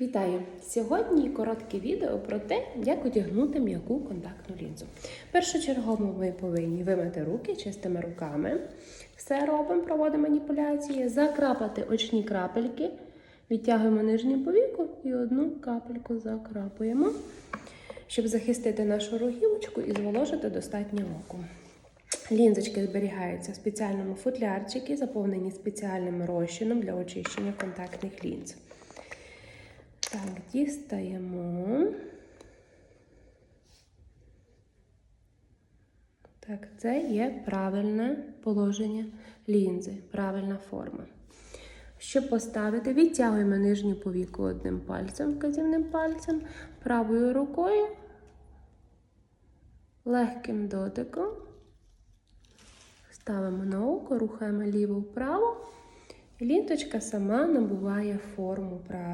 Вітаю! Сьогодні коротке відео про те, як одягнути м'яку контактну лінзу. Першочергово ми повинні вимити руки чистими руками. Все робимо, проводимо маніпуляції, закрапати очні крапельки, відтягуємо нижню повіку і одну капельку закрапуємо, щоб захистити нашу рогівочку і зволожити достатньо око. Лінзочки зберігаються в спеціальному футлярчику, заповнені спеціальним розчином для очищення контактних лінз. Так, дістаємо. Так, це є правильне положення лінзи, правильна форма. Щоб поставити, відтягуємо нижню повіку одним пальцем, вказівним пальцем, правою рукою, легким дотиком. Ставимо на око, рухаємо ліво вправо, і лінточка сама набуває форму правильно.